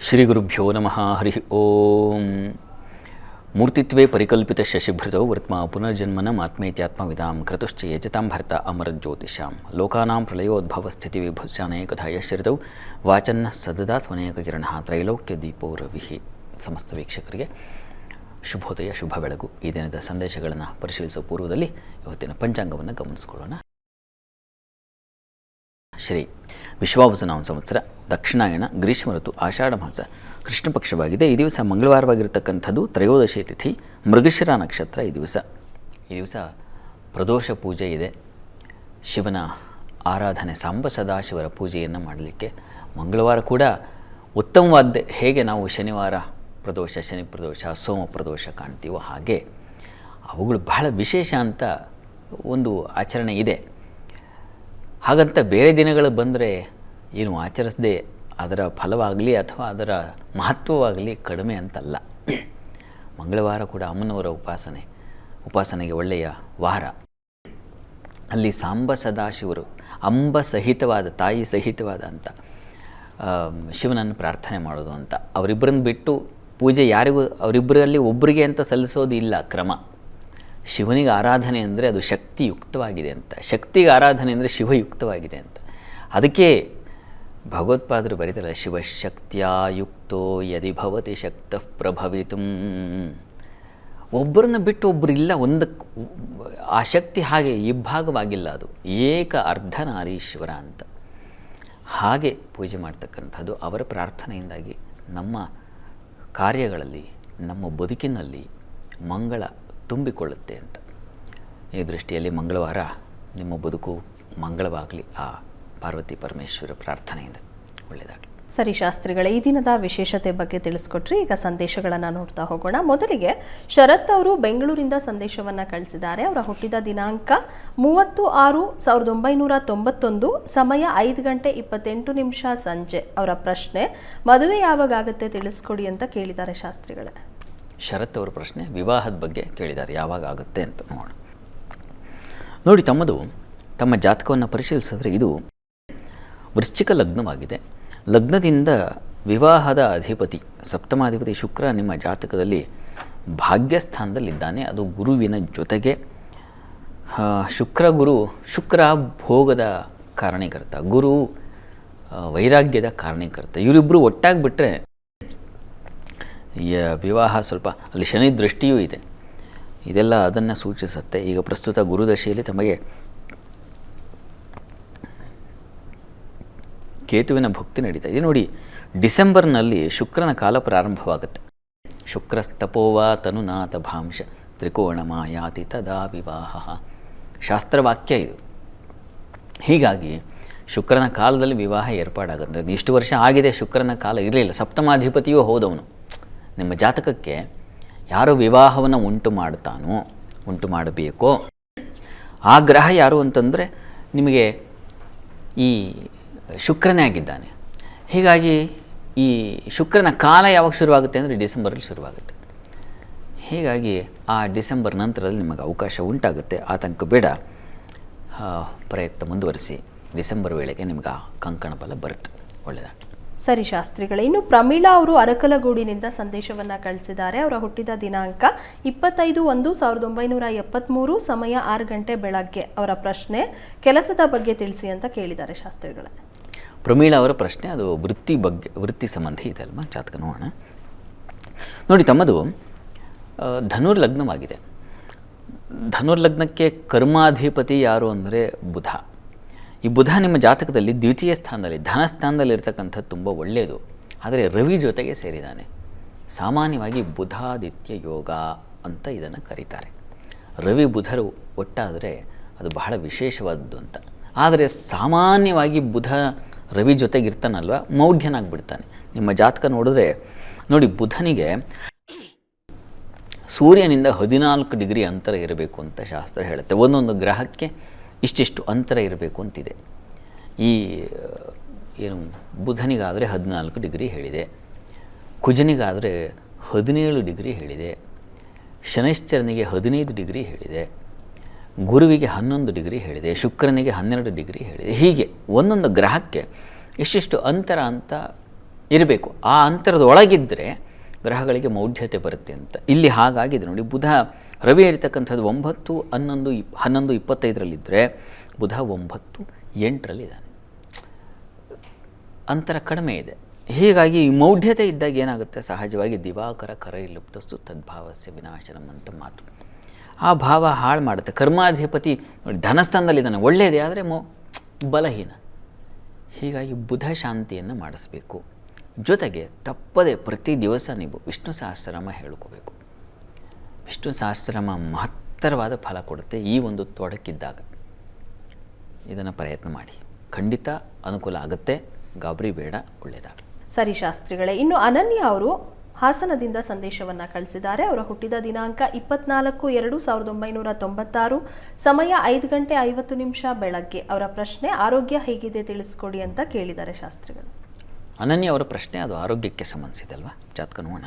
ಶ್ರೀ ಗುರುಭ್ಯೋ ನಮಃ, ಹರಿ ಓಂ. ಮೂರ್ತಿತ್ವೇ ಪರಿಕಲ್ಪಿತ ಶಶಿಭೃತೌ ವರ್ತ್ಮ ಪುನರ್ಜನ್ಮನ ಕ್ರತುಶ್ಚ ಯಜತಾಂ ಭರ್ತ ಅಮರಜ್ಯೋತಿಷಾಂ ಲೋಕಾನಾಂ ಪ್ರಳಯೋದ್ಭವ ಸ್ಥಿತಿ ವಿಭುಜಾನೇಕಥಾ ಯಶ್ರಿತೌ ವಾಚನ್ನ ಸದದಾತ್ವನೇಕ ಕಿರಣ ತ್ರೈಲೋಕ್ಯ ರವಿಹಿ ಸಮಸ್ತ ವೀಕ್ಷಕರಿಗೆ ಶುಭೋದಯ, ಶುಭ ಬೆಳಗು. ಈ ದಿನದ ಸಂದೇಶಗಳನ್ನು ಪರಿಶೀಲಿಸುವ ಪೂರ್ವದಲ್ಲಿ ಇವತ್ತಿನ ಪಂಚಾಂಗವನ್ನು ಗಮನಿಸಿಕೊಳ್ಳೋಣ. ಶ್ರೀ ವಿಶ್ವಾವಸನಾಮ ಸಂವತ್ಸರ, ದಕ್ಷಿಣಾಯಣ, ಗ್ರೀಷ್ಮ ಋತು, ಆಷಾಢ ಮಾಸ. ಕೃಷ್ಣ ಪಕ್ಷವಾಗಿದೆ. ಈ ದಿವಸ ಮಂಗಳವಾರವಾಗಿರ್ತಕ್ಕಂಥದ್ದು ತ್ರಯೋದಶಿ ತಿಥಿ, ಮೃಗಶಿರ ನಕ್ಷತ್ರ ಈ ದಿವಸ. ಈ ದಿವಸ ಪ್ರದೋಷ ಪೂಜೆ ಇದೆ. ಶಿವನ ಆರಾಧನೆ, ಸಾಂಬ ಸದಾಶಿವರ ಪೂಜೆಯನ್ನು ಮಾಡಲಿಕ್ಕೆ ಮಂಗಳವಾರ ಕೂಡ ಉತ್ತಮವಾದ ಹೇಗೆ ನಾವು ಶನಿವಾರ ಪ್ರದೋಷ, ಶನಿ ಪ್ರದೋಷ, ಸೋಮ ಪ್ರದೋಷ ಕಾಣ್ತೀವೋ ಹಾಗೆ ಅವುಗಳು ಬಹಳ ವಿಶೇಷ ಅಂತ ಒಂದು ಆಚರಣೆ ಇದೆ. ಹಾಗಂತ ಬೇರೆ ದಿನಗಳು ಬಂದರೆ ಏನು ಆಚರಿಸದೆ ಅದರ ಫಲವಾಗಲಿ ಅಥವಾ ಅದರ ಮಹತ್ವವಾಗಲಿ ಕಡಿಮೆ ಅಂತಲ್ಲ. ಮಂಗಳವಾರ ಕೂಡ ಅಮ್ಮನವರ ಉಪಾಸನೆ, ಉಪಾಸನೆಗೆ ಒಳ್ಳೆಯ ವಾರ. ಅಲ್ಲಿ ಸಾಂಬ ಸದಾಶಿವರು, ಅಂಬ ಸಹಿತವಾದ, ತಾಯಿ ಸಹಿತವಾದ ಅಂತ ಶಿವನನ್ನು ಪ್ರಾರ್ಥನೆ ಮಾಡೋದು ಅಂತ. ಅವರಿಬ್ಬರನ್ನು ಬಿಟ್ಟು ಪೂಜೆ ಯಾರಿಗೂ, ಅವರಿಬ್ಬರಲ್ಲಿ ಒಬ್ಬರಿಗೆ ಅಂತ ಸಲ್ಲಿಸೋದು ಇಲ್ಲ ಕ್ರಮ. ಶಿವನಿಗೆ ಆರಾಧನೆ ಅಂದರೆ ಅದು ಶಕ್ತಿಯುಕ್ತವಾಗಿದೆ ಅಂತ. ಶಕ್ತಿಗೆ ಆರಾಧನೆ ಅಂದರೆ ಶಿವಯುಕ್ತವಾಗಿದೆ ಅಂತ. ಅದಕ್ಕೆ ಭಗವತ್ಪಾದರು ಬರೀತಾರೆ ಶಿವಶಕ್ತಿಯುಕ್ತೋ ಯದಿ ಭವತಿ ಶಕ್ತ ಪ್ರಭವಿತು. ಒಬ್ಬರನ್ನ ಬಿಟ್ಟು ಒಬ್ಬರು ಇಲ್ಲ ಒಂದು ಆ ಶಕ್ತಿ ಹಾಗೆ ಇಬ್ಬಾಗವಾಗಿಲ್ಲ ಅದು. ಏಕ ಅರ್ಧನಾರೀಶ್ವರ ಅಂತ. ಹಾಗೆ ಪೂಜೆ ಮಾಡ್ತಕ್ಕಂಥದ್ದು ಅವರ ಪ್ರಾರ್ಥನೆಯಿಂದಾಗಿ ನಮ್ಮ ಕಾರ್ಯಗಳಲ್ಲಿ, ನಮ್ಮ ಬದುಕಿನಲ್ಲಿ ಮಂಗಳ ತುಂಬಿಕೊಳ್ಳುತ್ತೆ ಅಂತ. ಈ ದೃಷ್ಟಿಯಲ್ಲಿ ಮಂಗಳವಾರ ನಿಮ್ಮ ಬದುಕು ಮಂಗಳವಾಗಲಿ ಆ ಪಾರ್ವತಿ ಪರಮೇಶ್ವರ ಪ್ರಾರ್ಥನೆಯಿಂದ ಒಳ್ಳೆಯದಾಗಲಿ. ಸರಿ ಶಾಸ್ತ್ರಿಗಳೇ, ಈ ದಿನದ ವಿಶೇಷತೆ ಬಗ್ಗೆ ತಿಳಿಸ್ಕೊಟ್ರಿ, ಈಗ ಸಂದೇಶಗಳನ್ನು ನೋಡ್ತಾ ಹೋಗೋಣ. ಮೊದಲಿಗೆ ಶರತ್ ಅವರು ಬೆಂಗಳೂರಿಂದ ಸಂದೇಶವನ್ನ ಕಳಿಸಿದ್ದಾರೆ. ಅವರ ಹುಟ್ಟಿದ ದಿನಾಂಕ ಮೂವತ್ತು ಆರು ಸಾವಿರದ ಒಂಬೈನೂರ ತೊಂಬತ್ತೊಂದು, ಸಮಯ ಐದು ಗಂಟೆ ಇಪ್ಪತ್ತೆಂಟು ನಿಮಿಷ ಸಂಜೆ. ಅವರ ಪ್ರಶ್ನೆ, ಮದುವೆ ಯಾವಾಗ ಆಗುತ್ತೆ ತಿಳಿಸ್ಕೊಡಿ ಅಂತ ಕೇಳಿದ್ದಾರೆ ಶಾಸ್ತ್ರಿಗಳೇ. ಶರತ್ ಅವರ ಪ್ರಶ್ನೆ ವಿವಾಹದ ಬಗ್ಗೆ ಕೇಳಿದ್ದಾರೆ. ಯಾವಾಗ ಆಗುತ್ತೆ ಅಂತ ನೋಡೋಣ. ನೋಡಿ, ತಮ್ಮದು, ತಮ್ಮ ಜಾತಕವನ್ನು ಪರಿಶೀಲಿಸಿದ್ರೆ ಇದು ವೃಶ್ಚಿಕ ಲಗ್ನವಾಗಿದೆ. ಲಗ್ನದಿಂದ ವಿವಾಹದ ಅಧಿಪತಿ, ಸಪ್ತಮಾಧಿಪತಿ ಶುಕ್ರ ನಿಮ್ಮ ಜಾತಕದಲ್ಲಿ ಭಾಗ್ಯಸ್ಥಾನದಲ್ಲಿದ್ದಾನೆ. ಅದು ಗುರುವಿನ ಜೊತೆಗೆ ಶುಕ್ರ ಗುರು, ಶುಕ್ರ ಭೋಗದ ಕಾರಣೀಕರ್ತ ಗುರು ವೈರಾಗ್ಯದ ಕಾರಣೀಕರ್ತ ಇವರಿಬ್ಬರು ಒಟ್ಟಾಗಿ ಬಿಟ್ಟರೆ ಯ- ವಿವಾಹ ಸ್ವಲ್ಪ ಅಲ್ಲಿ ಶನಿ ದೃಷ್ಟಿಯೂ ಇದೆ. ಇದೆಲ್ಲ ಅದನ್ನು ಸೂಚಿಸುತ್ತೆ. ಈಗ ಪ್ರಸ್ತುತ ಗುರುದಶೆಯಲ್ಲಿ ತಮಗೆ ಕೇತುವಿನ ಭಕ್ತಿ ನಡೀತಾ ಇದೆ. ನೋಡಿ, ಡಿಸೆಂಬರ್ನಲ್ಲಿ ಶುಕ್ರನ ಕಾಲ ಪ್ರಾರಂಭವಾಗುತ್ತೆ. ಶುಕ್ರಸ್ತಪೋವಾ ತನುನಾಥ ಭಾಂಶ, ತ್ರಿಕೋಣ ಮಾಯಾತಿ ತದಾ ವಿವಾಹ. ಶಾಸ್ತ್ರವಾಕ್ಯ ಇದು. ಹೀಗಾಗಿ ಶುಕ್ರನ ಕಾಲದಲ್ಲಿ ವಿವಾಹ ಏರ್ಪಾಡಾಗುತ್ತೆ. ಇಷ್ಟು ವರ್ಷ ಆಗಿದೆ, ಶುಕ್ರನ ಕಾಲ ಇರಲಿಲ್ಲ. ಸಪ್ತಮಾಧಿಪತಿಯೂ ಹೌದವನು. ನಿಮ್ಮ ಜಾತಕಕ್ಕೆ ಯಾರು ವಿವಾಹವನ್ನು ಉಂಟು ಮಾಡ್ತಾನೋ, ಉಂಟು ಮಾಡಬೇಕೋ? ಆ ಗ್ರಹ ಯಾರು ಅಂತಂದರೆ ನಿಮಗೆ ಈ ಶುಕ್ರನೇ ಆಗಿದ್ದಾನೆ. ಹೀಗಾಗಿ ಈ ಶುಕ್ರನ ಕಾಲ ಯಾವಾಗ ಶುರುವಾಗುತ್ತೆ ಅಂದರೆ ಡಿಸೆಂಬರಲ್ಲಿ ಶುರುವಾಗುತ್ತೆ. ಹೀಗಾಗಿ ಆ ಡಿಸೆಂಬರ್ ನಂತರದಲ್ಲಿ ನಿಮಗೆ ಅವಕಾಶ ಉಂಟಾಗುತ್ತೆ. ಆತಂಕ ಬೇಡ. ಪ್ರಯತ್ನ ಮುಂದುವರಿಸಿ. ಡಿಸೆಂಬರ್ ವೇಳೆಗೆ ನಿಮ್ಗೆ ಆ ಕಂಕಣ ಬಲ ಬರುತ್ತೆ. ಒಳ್ಳೆಯದಾಗಲಿ. ಸರಿ ಶಾಸ್ತ್ರಿಗಳೇ, ಇನ್ನು ಪ್ರಮೀಳಾ ಅವರು ಅರಕಲಗೂಡಿನಿಂದ ಸಂದೇಶವನ್ನ ಕಳಿಸಿದ್ದಾರೆ. ಅವರ ಹುಟ್ಟಿದ ದಿನಾಂಕ ಇಪ್ಪತ್ತೈದು ಒಂದು ಸಾವಿರದ ಒಂಬೈನೂರ ಎಪ್ಪತ್ತ್ಮೂರು ಸಮಯ ಆರು ಗಂಟೆ ಬೆಳಗ್ಗೆ ಅವರ ಪ್ರಶ್ನೆ, ಕೆಲಸದ ಬಗ್ಗೆ ತಿಳಿಸಿ ಅಂತ ಕೇಳಿದ್ದಾರೆ ಶಾಸ್ತ್ರಿಗಳೇ. ಪ್ರಮೀಳಾ ಅವರ ಪ್ರಶ್ನೆ, ಅದು ವೃತ್ತಿ ಬಗ್ಗೆ, ವೃತ್ತಿ ಸಂಬಂಧಿ ಇದೆ ಅಲ್ವಾ? ಜಾತಕ ನೋಡೋಣ. ನೋಡಿ, ತಮ್ಮದು ಧನುರ್ಲಗ್ನವಾಗಿದೆ. ಧನುರ್ಲಗ್ನಕ್ಕೆ ಕರ್ಮಾಧಿಪತಿ ಯಾರು ಅಂದರೆ ಬುಧ. ಈ ಬುಧ ನಿಮ್ಮ ಜಾತಕದಲ್ಲಿ ದ್ವಿತೀಯ ಸ್ಥಾನದಲ್ಲಿ, ಧನ ಸ್ಥಾನದಲ್ಲಿ ಇರ್ತಕ್ಕಂಥದ್ದು ತುಂಬ ಒಳ್ಳೆಯದು. ಆದರೆ ರವಿ ಜೊತೆಗೆ ಸೇರಿದ್ದಾನೆ. ಸಾಮಾನ್ಯವಾಗಿ ಬುಧಾದಿತ್ಯ ಯೋಗ ಅಂತ ಇದನ್ನು ಕರೀತಾರೆ. ರವಿ ಬುಧರು ಒಟ್ಟಾದರೆ ಅದು ಬಹಳ ವಿಶೇಷವಾದದ್ದು ಅಂತ. ಆದರೆ ಸಾಮಾನ್ಯವಾಗಿ ಬುಧ ರವಿ ಜೊತೆಗಿರ್ತಾನಲ್ವ, ಮೌಢ್ಯನಾಗ್ಬಿಡ್ತಾನೆ. ನಿಮ್ಮ ಜಾತಕ ನೋಡಿದ್ರೆ, ನೋಡಿ ಬುಧನಿಗೆ ಸೂರ್ಯನಿಂದ ಹದಿನಾಲ್ಕು ಡಿಗ್ರಿ ಅಂತರ ಇರಬೇಕು ಅಂತ ಶಾಸ್ತ್ರ ಹೇಳುತ್ತೆ. ಒಂದೊಂದು ಗ್ರಹಕ್ಕೆ ಇಷ್ಟಿಷ್ಟು ಅಂತರ ಇರಬೇಕು ಅಂತಿದೆ. ಈ, ಏನು, ಬುಧನಿಗಾದರೆ ಹದಿನಾಲ್ಕು ಡಿಗ್ರಿ ಹೇಳಿದೆ. ಕುಜನಿಗಾದರೆ ಹದಿನೇಳು ಡಿಗ್ರಿ ಹೇಳಿದೆ. ಶನೈಶ್ಚರನಿಗೆ ಹದಿನೈದು ಡಿಗ್ರಿ ಹೇಳಿದೆ. ಗುರುವಿಗೆ ಹನ್ನೊಂದು ಡಿಗ್ರಿ ಹೇಳಿದೆ. ಶುಕ್ರನಿಗೆ ಹನ್ನೆರಡು ಡಿಗ್ರಿ ಹೇಳಿದೆ. ಹೀಗೆ ಒಂದೊಂದು ಗ್ರಹಕ್ಕೆ ಎಷ್ಟೆಷ್ಟು ಅಂತರ ಅಂತ ಇರಬೇಕು. ಆ ಅಂತರದ ಒಳಗಿದ್ದರೆ ಗ್ರಹಗಳಿಗೆ ಮೌಢ್ಯತೆ ಬರುತ್ತೆ ಅಂತ. ಇಲ್ಲಿ ಹಾಗಾಗಿದೆ ನೋಡಿ, ಬುಧ ರವಿ ಇರತಕ್ಕಂಥದ್ದು ಒಂಬತ್ತು ಹನ್ನೊಂದು ಇಪ್, ಹನ್ನೊಂದು ಇಪ್ಪತ್ತೈದರಲ್ಲಿದ್ದರೆ ಬುಧ ಒಂಬತ್ತು ಎಂಟರಲ್ಲಿದ್ದಾನೆ. ಅಂತರ ಕಡಿಮೆ ಇದೆ. ಹೀಗಾಗಿ ಈ ಮೌಢ್ಯತೆ ಇದ್ದಾಗ ಏನಾಗುತ್ತೆ? ಸಹಜವಾಗಿ ದಿವಾಕರ ಕರ ಲುಪ್ತಸ್ತು ತದ್ಭಾವಸ್ಯ ವಿನಾಶನಂ ಅಂತ ಮಾತು. ಆ ಭಾವ ಹಾಳು ಮಾಡುತ್ತೆ. ಕರ್ಮಾಧಿಪತಿ ಧನಸ್ಥಾನದಲ್ಲಿದ್ದಾನೆ. ಒಳ್ಳೆಯದೇ ಆದರೆ ಮೋ, ಬಲಹೀನ. ಹೀಗಾಗಿ ಬುಧ ಶಾಂತಿಯನ್ನು ಮಾಡಿಸ್ಬೇಕು. ಜೊತೆಗೆ ತಪ್ಪದೆ ಪ್ರತಿ ದಿವಸ ನೀವು ವಿಷ್ಣು ಸಹಸ್ರನಾಮ ಹೇಳ್ಕೋಬೇಕು. ವಿಷ್ಣು ಸಹಸ್ರನಾಮ ಮಹತ್ತರವಾದ ಫಲ ಕೊಡುತ್ತೆ ಈ ಒಂದು ತೊಡಕಿದ್ದಾಗ. ಇದನ್ನು ಪ್ರಯತ್ನ ಮಾಡಿ. ಖಂಡಿತ ಅನುಕೂಲ ಆಗುತ್ತೆ. ಗಾಬರಿ ಬೇಡ ಒಳ್ಳೆಯದಾಗಲಿ ಸರಿ ಶಾಸ್ತ್ರಿಗಳೇ ಇನ್ನು ಅನನ್ಯ ಅವರು ಹಾಸನದಿಂದ ಸಂದೇಶವನ್ನ ಕಳಿಸಿದ್ದಾರೆ. ಅವರ ಹುಟ್ಟಿದ ದಿನಾಂಕ ಇಪ್ಪತ್ನಾಲ್ಕು ಎರಡು ಸಾವಿರದ ಒಂಬೈನೂರ ತೊಂಬತ್ತಾರು. ಸಮಯ ಐದು ಗಂಟೆ ಐವತ್ತು ನಿಮಿಷ ಬೆಳಗ್ಗೆ. ಅವರ ಪ್ರಶ್ನೆ ಆರೋಗ್ಯ ಹೇಗಿದೆ ತಿಳಿಸ್ಕೊಡಿ ಅಂತ ಕೇಳಿದ್ದಾರೆ ಶಾಸ್ತ್ರಿಗಳು. ಅನನ್ಯ ಅವರ ಪ್ರಶ್ನೆ ಅದು ಆರೋಗ್ಯಕ್ಕೆ ಸಂಬಂಧಿಸಿದಲ್ವಾ? ಜಾತಕ ನೋಡೋಣ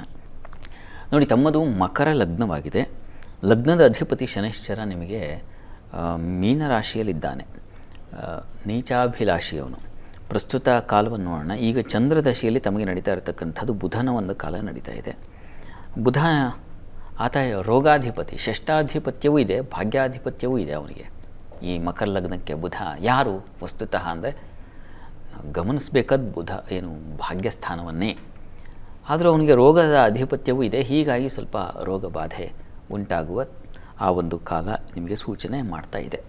ನೋಡಿ, ತಮ್ಮದು ಮಕರ ಲಗ್ನವಾಗಿದೆ. ಲಗ್ನದ ಅಧಿಪತಿ ಶನೈಶ್ಚರ ನಿಮಗೆ ಮೀನರಾಶಿಯಲ್ಲಿದ್ದಾನೆ. ನೀಚಾಭಿಲಾಷಿಯವನು. ಪ್ರಸ್ತುತ ಕಾಲವನ್ನು ನೋಡೋಣ. ಈಗ ಚಂದ್ರದಶೆಯಲ್ಲಿ ತಮಗೆ ನಡೀತಾ ಇರತಕ್ಕಂಥದ್ದು ಬುಧನ ಒಂದು ಕಾಲ ನಡೀತಾ ಇದೆ. ಬುಧ ಆತ ರೋಗಾಧಿಪತಿ ಷಷ್ಟಾಧಿಪತ್ಯವೂ ಇದೆ, ಭಾಗ್ಯಾಧಿಪತ್ಯವೂ ಇದೆ ಅವನಿಗೆ. ಈ ಮಕರ ಲಗ್ನಕ್ಕೆ ಬುಧ ಯಾರು? ವಸ್ತುತಃ ಅಂದರೆ ಗಮನಿಸಬೇಕಾದ ಬುಧ ಏನು, ಭಾಗ್ಯಸ್ಥಾನವನ್ನೇ. ಆದರೂ ಅವನಿಗೆ ರೋಗದ ಅಧಿಪತ್ಯವೂ ಇದೆ. ಹೀಗಾಗಿ ಸ್ವಲ್ಪ ರೋಗ ಬಾಧೆ ಉಂಟಾಗುವ ಆ ಒಂದು ಕಾಲ ನಿಮಗೆ ಸೂಚನೆ ಮಾಡ್ತಾ ಇದೆ.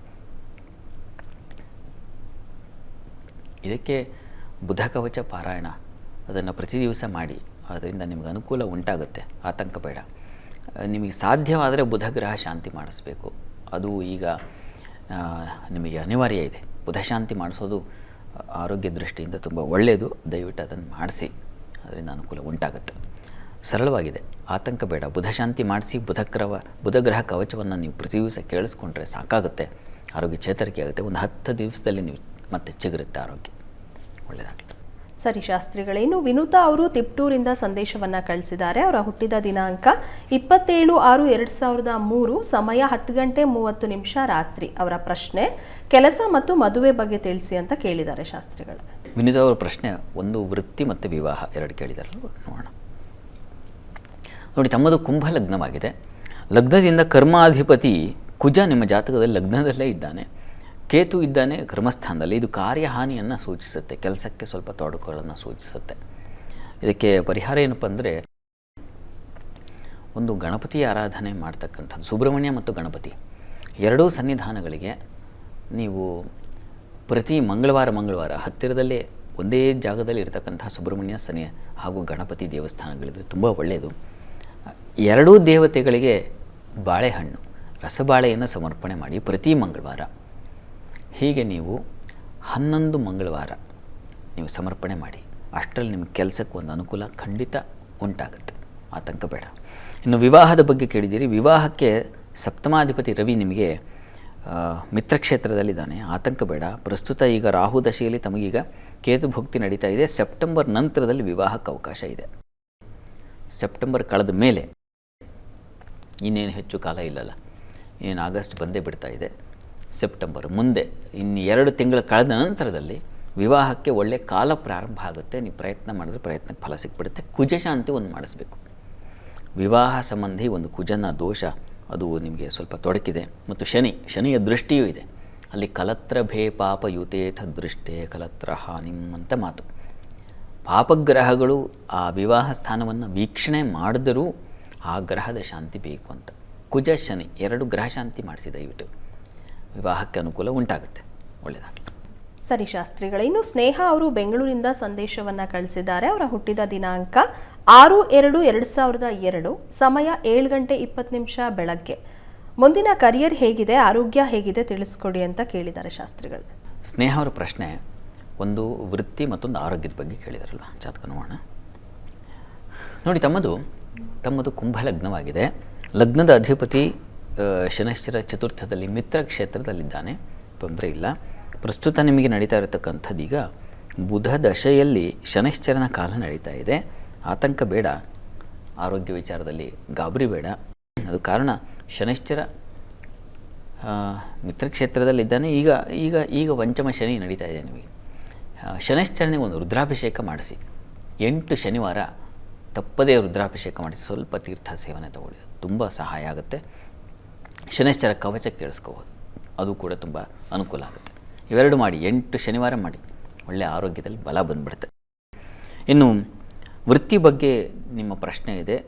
ಇದಕ್ಕೆ ಬುಧ ಕವಚ ಪಾರಾಯಣ ಅದನ್ನು ಪ್ರತಿ ದಿವಸ ಮಾಡಿ. ಅದರಿಂದ ನಿಮಗೆ ಅನುಕೂಲ ಉಂಟಾಗುತ್ತೆ. ಆತಂಕ ಬೇಡ. ನಿಮಗೆ ಸಾಧ್ಯವಾದರೆ ಬುಧ ಗ್ರಹ ಶಾಂತಿ ಮಾಡಿಸ್ಬೇಕು. ಅದು ಈಗ ನಿಮಗೆ ಅನಿವಾರ್ಯ ಇದೆ. ಬುಧ ಶಾಂತಿ ಮಾಡಿಸೋದು ಆರೋಗ್ಯ ದೃಷ್ಟಿಯಿಂದ ತುಂಬ ಒಳ್ಳೆಯದು. ದಯವಿಟ್ಟು ಅದನ್ನು ಮಾಡಿಸಿ. ಅದರಿಂದ ಅನುಕೂಲ ಉಂಟಾಗುತ್ತೆ. ಸರಳವಾಗಿದೆ. ಆತಂಕ ಬೇಡ. ಬುಧಶಾಂತಿ ಮಾಡಿಸಿ ಬುಧಕ್ರವ, ಬುಧಗ್ರಹ ಕವಚವನ್ನು ನೀವು ಪ್ರತಿ ದಿವಸ ಕೇಳಿಸ್ಕೊಂಡ್ರೆ ಸಾಕಾಗುತ್ತೆ. ಆರೋಗ್ಯ ಚೇತರಿಕೆ ಆಗುತ್ತೆ. ಒಂದು ಹತ್ತು ದಿವಸದಲ್ಲಿ ನೀವು ಮತ್ತೆ ಚಿಗುರುತ್ತೆ ಆರೋಗ್ಯ. ಒಳ್ಳೆಯದಾಗಲಿ ಸರಿ ಶಾಸ್ತ್ರಿಗಳೇನು ವಿನುತಾ ಅವರು ತಿಪ್ಟೂರಿಂದ ಸಂದೇಶವನ್ನ ಕಳಿಸಿದ್ದಾರೆ. ಅವರ ಹುಟ್ಟಿದ ದಿನಾಂಕ ಇಪ್ಪತ್ತೇಳು ಆರು ಎರಡು ಸಾವಿರದ ಮೂರು, ಸಮಯ ಹತ್ತು ಗಂಟೆ ಮೂವತ್ತು ನಿಮಿಷ ರಾತ್ರಿ. ಅವರ ಪ್ರಶ್ನೆ, ಕೆಲಸ ಮತ್ತು ಮದುವೆ ಬಗ್ಗೆ ತಿಳಿಸಿ ಅಂತ ಕೇಳಿದ್ದಾರೆ ಶಾಸ್ತ್ರಿಗಳು. ವಿನಿತಾ ಅವರ ಪ್ರಶ್ನೆ, ಒಂದು ವೃತ್ತಿ ಮತ್ತು ವಿವಾಹ ಎರಡು ಕೇಳಿದಾರಲ್ಲ ನೋಡೋಣ. ನೋಡಿ, ತಮ್ಮದು ಕುಂಭ ಲಗ್ನವಾಗಿದೆ ಲಗ್ನದಿಂದ ಕರ್ಮಾಧಿಪತಿ ಕುಜ ನಿಮ್ಮ ಜಾತಕದಲ್ಲಿ ಲಗ್ನದಲ್ಲೇ ಇದ್ದಾನೆ. ಕೇತು ಇದ್ದಾನೆ ಕರ್ಮಸ್ಥಾನದಲ್ಲಿ ಇದು ಕಾರ್ಯಹಾನಿಯನ್ನು ಸೂಚಿಸುತ್ತೆ. ಕೆಲಸಕ್ಕೆ ಸ್ವಲ್ಪ ತೊಡಕುಗಳನ್ನು ಸೂಚಿಸುತ್ತೆ. ಇದಕ್ಕೆ ಪರಿಹಾರ ಏನಪ್ಪ ಅಂದರೆ, ಒಂದು ಗಣಪತಿ ಆರಾಧನೆ ಮಾಡ್ತಕ್ಕಂಥದ್ದು. ಸುಬ್ರಹ್ಮಣ್ಯ ಮತ್ತು ಗಣಪತಿ. ಎರಡೂ ಸನ್ನಿಧಾನಗಳಿಗೆ ನೀವು ಪ್ರತಿ ಮಂಗಳವಾರ ಮಂಗಳವಾರ ಹತ್ತಿರದಲ್ಲೇ ಒಂದೇ ಜಾಗದಲ್ಲಿ ಇರತಕ್ಕಂಥ ಸುಬ್ರಹ್ಮಣ್ಯ ಸನಿ ಹಾಗೂ ಗಣಪತಿ ದೇವಸ್ಥಾನಗಳಿದ್ರೆ ತುಂಬ ಒಳ್ಳೆಯದು. ಎರಡೂ ದೇವತೆಗಳಿಗೆ ಬಾಳೆಹಣ್ಣು, ರಸಬಾಳೆಯನ್ನು ಸಮರ್ಪಣೆ ಮಾಡಿ ಪ್ರತಿ ಮಂಗಳವಾರ. ಹೀಗೆ ನೀವು ಹನ್ನೊಂದು ಮಂಗಳವಾರ ನೀವು ಸಮರ್ಪಣೆ ಮಾಡಿ, ಅಷ್ಟರಲ್ಲಿ ನಿಮ್ಮ ಕೆಲಸಕ್ಕೆ ಒಂದು ಅನುಕೂಲ ಖಂಡಿತ ಉಂಟಾಗುತ್ತೆ. ಆತಂಕ ಬೇಡ. ಇನ್ನು ವಿವಾಹದ ಬಗ್ಗೆ ಕೇಳಿದ್ದೀರಿ. ವಿವಾಹಕ್ಕೆ ಸಪ್ತಮಾಧಿಪತಿ ರವಿ ನಿಮಗೆ ಮಿತ್ರಕ್ಷೇತ್ರದಲ್ಲಿದ್ದಾನೆ. ಆತಂಕ ಬೇಡ. ಪ್ರಸ್ತುತ ಈಗ ರಾಹು ದಶೆಯಲ್ಲಿ ತಮಗೀಗ ಕೇತು ಭಕ್ತಿ ನಡೀತಾ ಇದೆ. ಸೆಪ್ಟೆಂಬರ್ ನಂತರದಲ್ಲಿ ವಿವಾಹಕ್ಕೆ ಅವಕಾಶ ಇದೆ. ಸೆಪ್ಟೆಂಬರ್ ಕಳೆದ ಮೇಲೆ ಇನ್ನೇನು ಹೆಚ್ಚು ಕಾಲ ಇಲ್ಲಲ್ಲ. ಏನು ಆಗಸ್ಟ್ ಬಂದೇ ಬಿಡ್ತಾ ಇದೆ. ಸೆಪ್ಟೆಂಬರ್ ಮುಂದೆ ಇನ್ನು ಎರಡು ತಿಂಗಳ ಕಳೆದ ನಂತರದಲ್ಲಿ ವಿವಾಹಕ್ಕೆ ಒಳ್ಳೆಯ ಕಾಲ ಪ್ರಾರಂಭ ಆಗುತ್ತೆ. ನೀವು ಪ್ರಯತ್ನ ಮಾಡಿದ್ರೆ ಪ್ರಯತ್ನಕ್ಕೆ ಫಲ ಸಿಕ್ಬಿಡುತ್ತೆ. ಕುಜಶಾಂತಿ ಒಂದು ಮಾಡಿಸ್ಬೇಕು. ವಿವಾಹ ಸಂಬಂಧಿ ಒಂದು ಕುಜನ ದೋಷ ಅದು ನಿಮಗೆ ಸ್ವಲ್ಪ ತೊಡಕಿದೆ. ಮತ್ತು ಶನಿ, ಶನಿಯ ದೃಷ್ಟಿಯೂ ಇದೆ. ಅಲ್ಲಿ ಕಲತ್ರ ಭೇ ಪಾಪ ಯುತೇಥ ದೃಷ್ಟೇ ಕಲತ್ರ ಹಾನಿಂ ಅಂತ ಮಾತು. ಪಾಪಗ್ರಹಗಳು ಆ ವಿವಾಹ ಸ್ಥಾನವನ್ನು ವೀಕ್ಷಣೆ ಮಾಡಿದರೂ ಆ ಗ್ರಹದ ಶಾಂತಿ ಬೇಕು ಅಂತ. ಕುಜ, ಶನಿ ಎರಡು ಗ್ರಹ ಶಾಂತಿ ಮಾಡಿಸಿ ದಯವಿಟ್ಟು. ವಿವಾಹಕ್ಕೆ ಅನುಕೂಲ ಉಂಟಾಗುತ್ತೆ. ಒಳ್ಳೆಯದಾಗಲಿ ಸರಿ ಶಾಸ್ತ್ರಿಗಳೇ, ಇನ್ನು ಸ್ನೇಹ ಅವರು ಬೆಂಗಳೂರಿಂದ ಸಂದೇಶವನ್ನು ಕಳಿಸಿದ್ದಾರೆ. ಅವರ ಹುಟ್ಟಿದ ದಿನಾಂಕ ಆರು ಎರಡು ಎರಡು ಸಾವಿರದ ಎರಡು, ಸಮಯ ಏಳು ಗಂಟೆ ಇಪ್ಪತ್ತು ನಿಮಿಷ ಬೆಳಗ್ಗೆ. ಮುಂದಿನ ಕರಿಯರ್ ಹೇಗಿದೆ, ಆರೋಗ್ಯ ಹೇಗಿದೆ ತಿಳಿಸ್ಕೊಡಿ ಅಂತ ಕೇಳಿದ್ದಾರೆ ಶಾಸ್ತ್ರಿಗಳು. ಸ್ನೇಹ ಅವರ ಪ್ರಶ್ನೆ, ಒಂದು ವೃತ್ತಿ ಮತ್ತೊಂದು ಆರೋಗ್ಯದ ಬಗ್ಗೆ ಕೇಳಿದಾರಲ್ಲ ಜಾತಕ ನೋಡೋಣ. ನೋಡಿ, ತಮ್ಮದು ತಮ್ಮದು ಕುಂಭ ಲಗ್ನವಾಗಿದೆ ಲಗ್ನದ ಅಧಿಪತಿ ಶನಶ್ಚರ ಚತುರ್ಥದಲ್ಲಿ ಮಿತ್ರ ಕ್ಷೇತ್ರದಲ್ಲಿದ್ದಾನೆ. ತೊಂದರೆ ಇಲ್ಲ. ಪ್ರಸ್ತುತ ನಿಮಗೆ ನಡೀತಾ ಇರತಕ್ಕಂಥದ್ದೀಗ ಬುಧ ದಶೆಯಲ್ಲಿ ಶನಶ್ಚರನ ಕಾಲ ನಡೀತಾ ಇದೆ. ಆತಂಕ ಬೇಡ. ಆರೋಗ್ಯ ವಿಚಾರದಲ್ಲಿ ಗಾಬರಿ ಬೇಡ. ಅದು ಕಾರಣ ಶನಿಶ್ಚರ ಮಿತ್ರಕ್ಷೇತ್ರದಲ್ಲಿದ್ದಾನೆ. ಈಗ ಈಗ ಈಗ ಪಂಚಮ ಶನಿ ನಡೀತಾ ಇದೆ ನಿಮಗೆ. ಶನಿಶ್ಚರನಿಗೆ ಒಂದು ರುದ್ರಾಭಿಷೇಕ ಮಾಡಿಸಿ. ಎಂಟು ಶನಿವಾರ ತಪ್ಪದೇ ರುದ್ರಾಭಿಷೇಕ ಮಾಡಿಸಿ. ಸ್ವಲ್ಪ ತೀರ್ಥ ಸೇವನೆ ತಗೊಳ್ಳಿ. ತುಂಬ ಸಹಾಯ ಆಗುತ್ತೆ. ಶನಿಶ್ಚರ ಕವಚ ಕೇಳಿಸ್ಕೋಬೋದು. ಅದು ಕೂಡ ತುಂಬ ಅನುಕೂಲ ಆಗುತ್ತೆ. ಇವೆರಡು ಮಾಡಿ, ಎಂಟು ಶನಿವಾರ ಮಾಡಿ. ಒಳ್ಳೆಯ ಆರೋಗ್ಯದಲ್ಲಿ ಬಲ ಬಂದ್ಬಿಡುತ್ತೆ. ಇನ್ನು ವೃತ್ತಿ ಬಗ್ಗೆ ನಿಮ್ಮ ಪ್ರಶ್ನೆ ಇದೆ.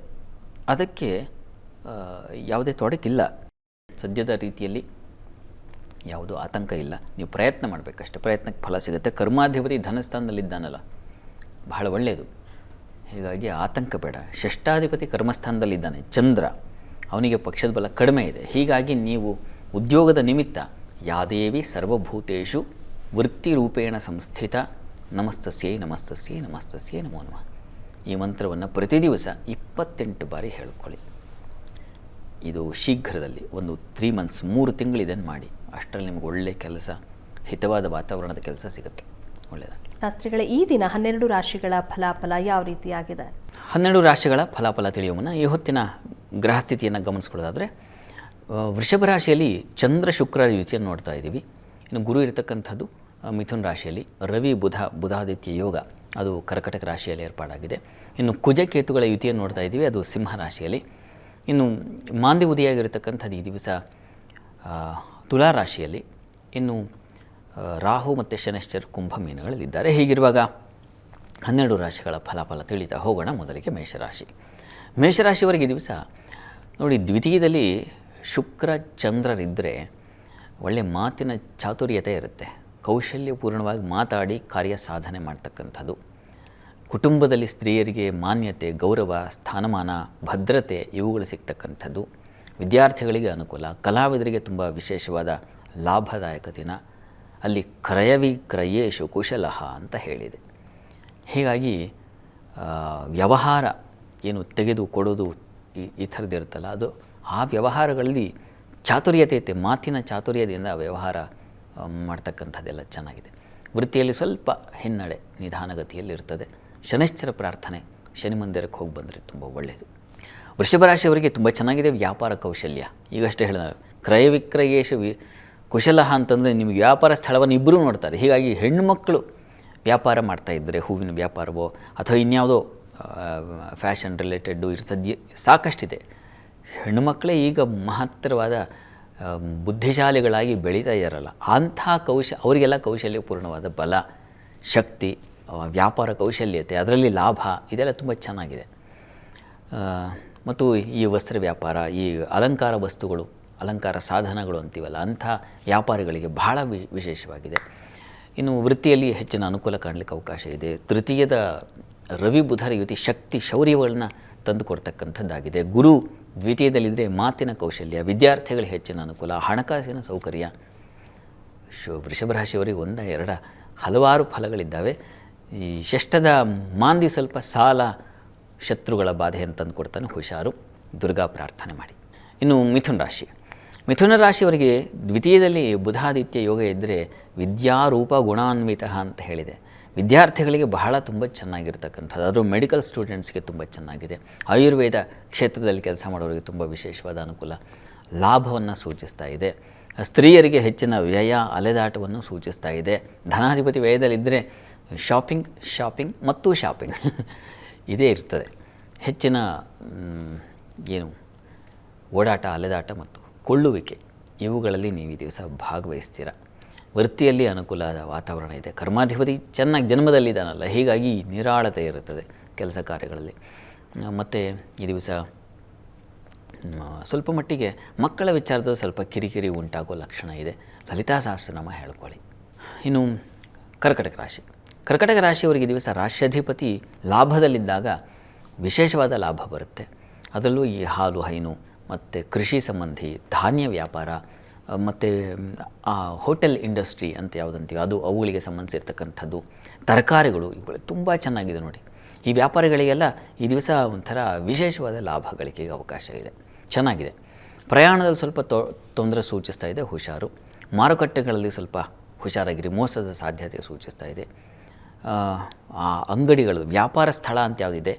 ಅದಕ್ಕೆ ಯಾವುದೇ ತೊಡಕಿಲ್ಲ. ಸದ್ಯದ ರೀತಿಯಲ್ಲಿ ಯಾವುದೂ ಆತಂಕ ಇಲ್ಲ. ನೀವು ಪ್ರಯತ್ನ ಮಾಡಬೇಕಷ್ಟೇ. ಪ್ರಯತ್ನಕ್ಕೆ ಫಲ ಸಿಗುತ್ತೆ. ಕರ್ಮಾಧಿಪತಿ ಧನಸ್ಥಾನದಲ್ಲಿದ್ದಾನಲ್ಲ. ಬಹಳ ಒಳ್ಳೆಯದು. ಹೀಗಾಗಿ ಆತಂಕ ಬೇಡ. ಷಷ್ಠಾಧಿಪತಿ ಕರ್ಮಸ್ಥಾನದಲ್ಲಿದ್ದಾನೆ. ಚಂದ್ರ, ಅವನಿಗೆ ಪಕ್ಷದ ಬಲ ಕಡಿಮೆ ಇದೆ. ಹೀಗಾಗಿ ನೀವು ಉದ್ಯೋಗದ ನಿಮಿತ್ತ ಯಾದೇವಿ ಸರ್ವಭೂತೇಷು ವೃತ್ತಿರೂಪೇಣ ಸಂಸ್ಥಿತ ನಮಸ್ತಸ್ಯೇ ನಮಸ್ತಸ್ಯೇ ನಮಸ್ತಸ್ಯೇ ನಮೋ ನಮಃ. ಈ ಮಂತ್ರವನ್ನು ಪ್ರತಿ ದಿವಸ ಇಪ್ಪತ್ತೆಂಟು ಬಾರಿ ಹೇಳ್ಕೊಳ್ಳಿ. ಇದು ಶೀಘ್ರದಲ್ಲಿ ಒಂದು ತ್ರೀ ಮಂತ್ಸ್ ಮೂರು ತಿಂಗಳು ಇದನ್ನು ಮಾಡಿ. ಅಷ್ಟರಲ್ಲಿ ನಿಮಗೆ ಒಳ್ಳೆಯ ಕೆಲಸ ಹಿತವಾದ ವಾತಾವರಣದ ಕೆಲಸ ಸಿಗುತ್ತೆ. ಒಳ್ಳೆಯದಾಗಲಿ. ಶಾಸ್ತ್ರಿಗಳ ಈ ದಿನ ಹನ್ನೆರಡು ರಾಶಿಗಳ ಫಲಾಫಲ ಯಾವ ರೀತಿಯಾಗಿದೆ? ಹನ್ನೆರಡು ರಾಶಿಗಳ ಫಲಾಫಲ ತಿಳಿಯುವ ಮುನ್ನ ಈ ಹೊತ್ತಿನ ಗ್ರಹ ಸ್ಥಿತಿಯನ್ನು ಗಮನಿಸ್ಕೊಳ್ಳೋದಾದರೆ ವೃಷಭ ರಾಶಿಯಲ್ಲಿ ಚಂದ್ರ ಶುಕ್ರ ಯುತಿಯನ್ನು ನೋಡ್ತಾ ಇದ್ದೀವಿ ಇನ್ನು ಗುರು ಇರತಕ್ಕಂಥದ್ದು ಮಿಥುನ್ ರಾಶಿಯಲ್ಲಿ ರವಿ ಬುಧ ಬುಧಾದಿತ್ಯ ಯೋಗ. ಅದು ಕರ್ಕಟಕ ರಾಶಿಯಲ್ಲಿ ಏರ್ಪಾಡಾಗಿದೆ. ಇನ್ನು ಕುಜಕೇತುಗಳ ಯುತಿಯನ್ನು ನೋಡ್ತಾ ಇದ್ದೀವಿ, ಅದು ಸಿಂಹ ರಾಶಿಯಲ್ಲಿ. ಇನ್ನು ಮಾಂದಿ ಉದಿಯಾಗಿರತಕ್ಕಂಥದ್ದು ಈ ದಿವಸ ತುಲಾ ರಾಶಿಯಲ್ಲಿ. ಇನ್ನು ರಾಹು ಮತ್ತು ಶನೈಶ್ಚರ್ ಕುಂಭ ಮೀನುಗಳಲ್ಲಿದ್ದಾರೆ. ಹೀಗಿರುವಾಗ ಹನ್ನೆರಡು ರಾಶಿಗಳ ಫಲಾಫಲ ತಿಳಿತಾ ಹೋಗೋಣ. ಮೊದಲಿಗೆ ಮೇಷರಾಶಿ. ಮೇಷರಾಶಿವರೆಗೆ ದಿವಸ, ನೋಡಿ, ದ್ವಿತೀಯದಲ್ಲಿ ಶುಕ್ರ ಚಂದ್ರರಿದ್ದರೆ ಒಳ್ಳೆಯ ಮಾತಿನ ಚಾತುರ್ಯತೆ ಇರುತ್ತೆ. ಕೌಶಲ್ಯಪೂರ್ಣವಾಗಿ ಮಾತಾಡಿ ಕಾರ್ಯ ಸಾಧನೆ ಮಾಡ್ತಕ್ಕಂಥದ್ದು. ಕುಟುಂಬದಲ್ಲಿ ಸ್ತ್ರೀಯರಿಗೆ ಮಾನ್ಯತೆ, ಗೌರವ, ಸ್ಥಾನಮಾನ, ಭದ್ರತೆ ಇವುಗಳು ಸಿಗ್ತಕ್ಕಂಥದ್ದು. ವಿದ್ಯಾರ್ಥಿಗಳಿಗೆ ಅನುಕೂಲ, ಕಲಾವಿದರಿಗೆ ತುಂಬ ವಿಶೇಷವಾದ ಲಾಭದಾಯಕ ದಿನ. ಅಲ್ಲಿ ಕ್ರಯವಿಕ್ರಯೇಶು ಕುಶಲಃ ಅಂತ ಹೇಳಿದೆ. ಹೀಗಾಗಿ ವ್ಯವಹಾರ ಏನು ತೆಗೆದು ಕೊಡೋದು ಈ ಥರದ್ದು ಇರುತ್ತಲ್ಲ ಅದು ಆ ವ್ಯವಹಾರಗಳಲ್ಲಿ ಚಾತುರ್ಯತೆ ಐತೆ ಮಾತಿನ ಚಾತುರ್ಯದಿಂದ ವ್ಯವಹಾರ ಮಾಡ್ತಕ್ಕಂಥದ್ದೆಲ್ಲ ಚೆನ್ನಾಗಿದೆ. ವೃತ್ತಿಯಲ್ಲಿ ಸ್ವಲ್ಪ ಹಿನ್ನಡೆ ನಿಧಾನಗತಿಯಲ್ಲಿ ಇರ್ತದೆ ಶನಿಶ್ಚರ ಪ್ರಾರ್ಥನೆ ಶನಿ ಮಂದಿರಕ್ಕೆ ಹೋಗಿ ಬಂದರೆ ತುಂಬ ಒಳ್ಳೆಯದು. ವೃಷಭ ರಾಶಿಯವರಿಗೆ ತುಂಬ ಚೆನ್ನಾಗಿದೆ ವ್ಯಾಪಾರ ಕೌಶಲ್ಯ. ಈಗಷ್ಟೇ ಹೇಳಿದ ಕ್ರಯ ವಿಕ್ರಯೇಶ ವಿ ಕುಶಲ ಅಂತಂದರೆ ನಿಮಗೆ ವ್ಯಾಪಾರ ಸ್ಥಳವನ್ನು ಇಬ್ಬರೂ ನೋಡ್ತಾರೆ. ಹೀಗಾಗಿ ಹೆಣ್ಣುಮಕ್ಕಳು ವ್ಯಾಪಾರ ಮಾಡ್ತಾ ಇದ್ದರೆ, ಹೂವಿನ ವ್ಯಾಪಾರವೋ ಅಥವಾ ಇನ್ಯಾವುದೋ ಫ್ಯಾಷನ್ ರಿಲೇಟೆಡ್ಡು ಇರ್ತದೆ ಸಾಕಷ್ಟಿದೆ. ಹೆಣ್ಣುಮಕ್ಕಳೇ ಈಗ ಮಹತ್ತರವಾದ ಬುದ್ಧಿಶಾಲಿಗಳಾಗಿ ಬೆಳೀತಾ ಇದ್ದಾರಲ್ಲ, ಅಂಥ ಕೌಶ ಅವರಿಗೆಲ್ಲ ಕೌಶಲ್ಯಪೂರ್ಣವಾದ ಬಲ, ಶಕ್ತಿ ವ್ಯಾಪಾರ ಕೌಶಲ್ಯತೆ, ಅದರಲ್ಲಿ ಲಾಭ, ಇದೆಲ್ಲ ತುಂಬ ಚೆನ್ನಾಗಿದೆ. ಮತ್ತು ಈ ವಸ್ತ್ರ ವ್ಯಾಪಾರ, ಈ ಅಲಂಕಾರ ವಸ್ತುಗಳು, ಅಲಂಕಾರ ಸಾಧನಗಳು ಅಂತೀವಲ್ಲ, ಅಂಥ ವ್ಯಾಪಾರಿಗಳಿಗೆ ಬಹಳ ವಿ, ವಿಶೇಷವಾಗಿದೆ. ಇನ್ನು ವೃತ್ತಿಯಲ್ಲಿ ಹೆಚ್ಚಿನ ಅನುಕೂಲ ಕಾಣಲಿಕ್ಕೆ ಅವಕಾಶ ಇದೆ. ತೃತೀಯದ ರವಿ ಬುಧರ ಯುತಿ ಶಕ್ತಿ ಶೌರ್ಯಗಳನ್ನ ತಂದುಕೊಡ್ತಕ್ಕಂಥದ್ದಾಗಿದೆ. ಗುರು ದ್ವಿತೀಯದಲ್ಲಿದ್ದರೆ ಮಾತಿನ ಕೌಶಲ್ಯ, ವಿದ್ಯಾರ್ಥಿಗಳು ಹೆಚ್ಚಿನ ಅನುಕೂಲ, ಹಣಕಾಸಿನ ಸೌಕರ್ಯ. ಶು, ವೃಷಭ ರಾಶಿಯವರಿಗೆ ಒಂದ, ಎರಡ ಹಲವಾರು ಫಲಗಳಿದ್ದಾವೆ. ಈ ಷಷ್ಠದ ಮಾಂದಿ ಸ್ವಲ್ಪ ಸಾಲ ಶತ್ರುಗಳ ಬಾಧೆಯನ್ನು ತಂದು ಕೊಡ್ತಾನೆ ಹುಷಾರು. ದುರ್ಗಾ ಪ್ರಾರ್ಥನೆ ಮಾಡಿ. ಇನ್ನು ಮಿಥುನ ರಾಶಿ. ಮಿಥುನ ರಾಶಿಯವರಿಗೆ ದ್ವಿತೀಯದಲ್ಲಿ ಬುಧಾದಿತ್ಯ ಯೋಗ ಇದ್ದರೆ ವಿದ್ಯಾರೂಪ ಗುಣಾನ್ವಿತ ಅಂತ ಹೇಳಿದೆ. ವಿದ್ಯಾರ್ಥಿಗಳಿಗೆ ಬಹಳ ತುಂಬ ಚೆನ್ನಾಗಿರ್ತಕ್ಕಂಥದ್ದು. ಅದು ಮೆಡಿಕಲ್ ಸ್ಟೂಡೆಂಟ್ಸ್ಗೆ ತುಂಬ ಚೆನ್ನಾಗಿದೆ. ಆಯುರ್ವೇದ ಕ್ಷೇತ್ರದಲ್ಲಿ ಕೆಲಸ ಮಾಡೋರಿಗೆ ತುಂಬ ವಿಶೇಷವಾದ ಅನುಕೂಲ. ಲಾಭವನ್ನು ಸೂಚಿಸ್ತಾ ಇದೆ. ಸ್ತ್ರೀಯರಿಗೆ ಹೆಚ್ಚಿನ ವ್ಯಯ, ಅಲೆದಾಟವನ್ನು ಸೂಚಿಸ್ತಾ ಇದೆ. ಧನಾಧಿಪತಿ ವ್ಯಯದಲ್ಲಿದ್ದರೆ ಶಾಪಿಂಗ್ ಶಾಪಿಂಗ್ ಮತ್ತು ಶಾಪಿಂಗ್ ಇದೇ ಇರ್ತದೆ. ಹೆಚ್ಚಿನ ಏನು, ಓಡಾಟ, ಅಲೆದಾಟ ಮತ್ತು ಕೊಳ್ಳುವಿಕೆ ಇವುಗಳಲ್ಲಿ ನೀವು ಈ ದಿವಸ ಭಾಗವಹಿಸ್ತೀರ? ವೃತ್ತಿಯಲ್ಲಿ ಅನುಕೂಲದ ವಾತಾವರಣ ಇದೆ. ಕರ್ಮಾಧಿಪತಿ ಚೆನ್ನಾಗಿ ಜನ್ಮದಲ್ಲಿದ್ದಾನಲ್ಲ, ಹೀಗಾಗಿ ನಿರಾಳತೆ ಇರುತ್ತದೆ ಕೆಲಸ ಕಾರ್ಯಗಳಲ್ಲಿ. ಮತ್ತು ಈ ದಿವಸ ಸ್ವಲ್ಪ ಮಟ್ಟಿಗೆ ಮಕ್ಕಳ ವಿಚಾರದಲ್ಲಿ ಸ್ವಲ್ಪ ಕಿರಿಕಿರಿ ಉಂಟಾಗೋ ಲಕ್ಷಣ ಇದೆ. ಲಲಿತಾ ನಮ್ಮ ಹೇಳ್ಕೊಳ್ಳಿ. ಇನ್ನು ಕರ್ಕಟಕ ರಾಶಿ. ಕರ್ಕಟಕ ರಾಶಿಯವರಿಗೆ ದಿವಸ ರಾಶ್ಯಾಧಿಪತಿ ಲಾಭದಲ್ಲಿದ್ದಾಗ ವಿಶೇಷವಾದ ಲಾಭ ಬರುತ್ತೆ. ಅದರಲ್ಲೂ ಈ ಹಾಲು, ಹೈನು ಮತ್ತು ಕೃಷಿ ಸಂಬಂಧಿ ಧಾನ್ಯ ವ್ಯಾಪಾರ ಮತ್ತು ಆ ಹೋಟೆಲ್ ಇಂಡಸ್ಟ್ರಿ ಅಂತ ಯಾವುದಂತೀವಿ ಅದು ಅವುಗಳಿಗೆ ಸಂಬಂಧಿಸಿರ್ತಕ್ಕಂಥದ್ದು ತರಕಾರಿಗಳು ಇವುಗಳು ತುಂಬ ಚೆನ್ನಾಗಿದೆ ನೋಡಿ. ಈ ವ್ಯಾಪಾರಿಗಳಿಗೆಲ್ಲ ಈ ದಿವಸ ಒಂಥರ ವಿಶೇಷವಾದ ಲಾಭ ಗಳಿಕೆಗೆ ಅವಕಾಶ ಇದೆ. ಚೆನ್ನಾಗಿದೆ. ಪ್ರಯಾಣದಲ್ಲಿ ಸ್ವಲ್ಪ ತೊ ತೊಂದರೆ ಸೂಚಿಸ್ತಾ ಇದೆ ಹುಷಾರು. ಮಾರುಕಟ್ಟೆಗಳಲ್ಲಿ ಸ್ವಲ್ಪ ಹುಷಾರಾಗಿರಿ ಮೋಸದ ಸಾಧ್ಯತೆ ಸೂಚಿಸ್ತಾ ಇದೆ. ಆ, ಅಂಗಡಿಗಳು ವ್ಯಾಪಾರ ಸ್ಥಳ ಅಂತ ಯಾವುದಿದೆ